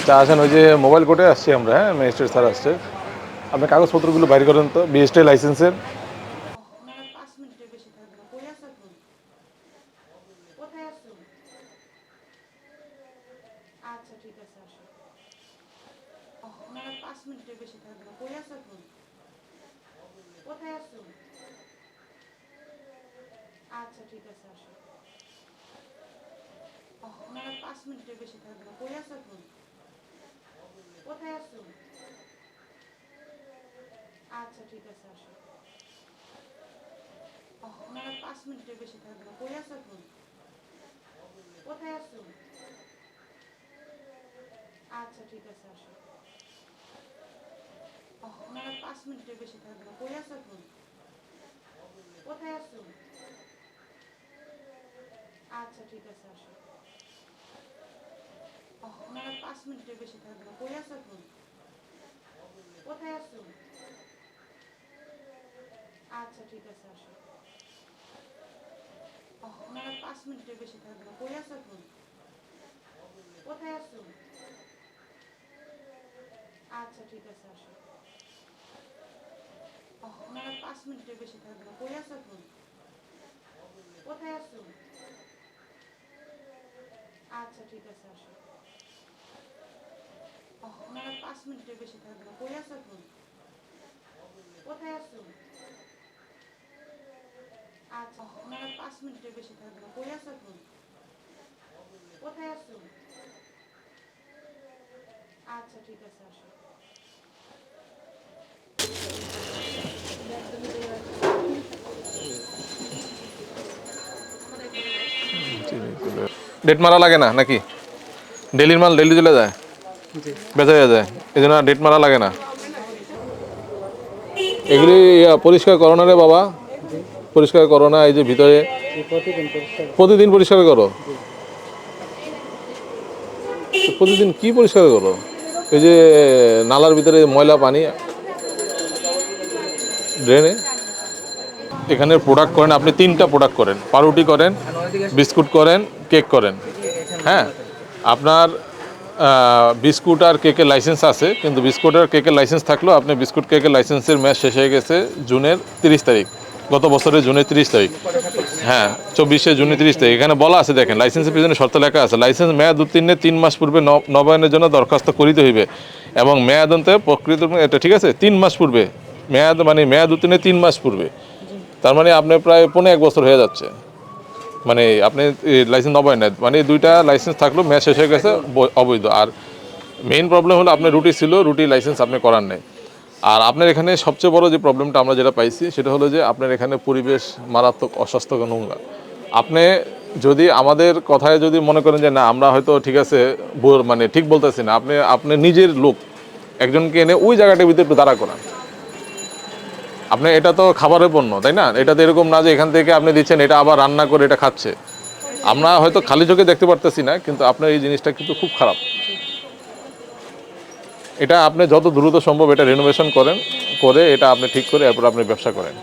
আচ্ছা আসেন, ওই যে মোবাইল কোর্টে আসছি আমরা হ্যাঁ? ম্যাজিস্ট্রেট স্যার আসছে। আপনি কাগজপত্রগুলো বাইর করেন তো বিএসটি লাইসেন্সের আপনারা পাঁচ মিনিটের বেশি থাকবে না কই আছো এখন কোথায় আছো আচ্ছা ঠিক আছে আসো আপনারা পাঁচ মিনিটের বেশি থাকবে না কই আছো এখন কোথায় আছো আচ্ছা ঠিক আছে আসো আপনারা পাঁচ মিনিটের বেশি থাকবে না কই আছো এখন কোথায় আছো আচ্ছা ঠিক আছে, আসো। আপনারা পাঁচ মিনিটের বেশি থাকবে না। কই আছো এখন কোথায় আছো? আচ্ছা ঠিক আছে, আসো। আপনারা পাঁচ মিনিটের বেশি থাকবে না। কই আছো এখন কোথায় আছো? আচ্ছা ঠিক আছে, আসো। আপনারা পাঁচ মিনিটের বেশি থাকবে না। কই আছো এখন কোথায় আছো আচ্ছা ঠিক আছে, আসো। পাঁচ মিনিটের বেশি থাকবে না। কোথায় আছো? আচ্ছা ঠিক আছে, আসো। আপনারা পাঁচ মিনিটের বেশি থাকবে না। কোথায় আছো? আচ্ছা ঠিক আছে, আসো। আপনারা পাঁচ মিনিটের থাকবে না। কোথায় আছো? আচ্ছা আপনারা পাঁচ মিনিটের বেশি থাকবে না। কই আছো এখন? কোথায় আছো? আচ্ছা ঠিক আছে আসো। ডেট মারা লাগে না নাকি? ডেলির মাল ডেলি চলে যায়? বেচা হয়ে যায়? এই জন্য ডেট মারা লাগে না। এগুলি পরিষ্কার করো রে বাবা। পরিষ্কার করো না, এই যে ভিতরে প্রতিদিন পরিষ্কার করো? প্রতিদিন কি পরিষ্কার করো? এই যে, নালার ভিতরে ময়লা পানি। ড্রেনে এখানে প্রোডাক্ট করেন, আপনি তিনটা প্রোডাক্ট করেন। পাউরুটি করেন, বিস্কুট করেন কেক করেন। হ্যাঁ? আপনার বিস্কুট আর কেকের লাইসেন্স আছে, কিন্তু বিস্কুট আর কেকের লাইসেন্স থাকলেও আপনি বিস্কুট কেকের লাইসেন্সের ম্যাচ শেষ হয়ে গেছে জুনের তিরিশ তারিখ। গত বছরের জুনের তিরিশ তারিখ। হ্যাঁ চব্বিশে জুনের তিরিশ তারিখ। এখানে বলা আছে, দেখেন লাইসেন্সের পিছনে শর্ত লেখা আছে। লাইসেন্স মেয়াদ উত্তীর্ণে তিন মাস পূর্বে নবায়নের জন্য দরখাস্ত করিতে হইবে এবং মেয়াদ অন্তে প্রকৃত এটা ঠিক আছে? তিন মাস পূর্বে। মেয়াদ মানে মেয়াদ উত্তীর্ণে তিন মাস পূর্বে। তার মানে আপনি প্রায় পনেরো এক বছর হয়ে যাচ্ছে। মানে আপনি লাইসেন্স নবায়ন মানে দুইটা লাইসেন্স থাকলেও ম্যাচ শেষ হয়ে গেছে অবৈধ। আর মেইন প্রবলেম হলো আপনার রুটি ছিল, রুটি লাইসেন্স আপনি করার নেই। আর আপনার এখানে সবচেয়ে বড় যে প্রবলেমটা আমরা যেটা পাইছি, সেটা হলো যে আপনার এখানে পরিবেশ মারাত্মক অস্বাস্থ্যকর নোংরা। আপনি যদি আমাদের কথায় যদি মনে করেন যে না, আমরা হয়তো ঠিক আছে মানে ঠিক বলতেছি না, আপনি আপনি নিজের লোক, একজনকে এনে ওই জায়গাটার ভিতরে একটু দাঁড়া করান। আপনি এটা তো খাবারের পণ্য, তাই না? এটা তো এরকম না যে এখান থেকে আপনি দিচ্ছেন, এটা আবার রান্না করে এটা খাচ্ছে। আমরা হয়তো খালি চোখে দেখতে পারতেছি না, কিন্তু আপনার এই জিনিসটা কিন্তু খুব খারাপ। এটা আপনি যত দ্রুত সম্ভব এটা রেনোভেশন করেন, করে এটা আপনি ঠিক করে এরপর আপনি ব্যবসা করেন।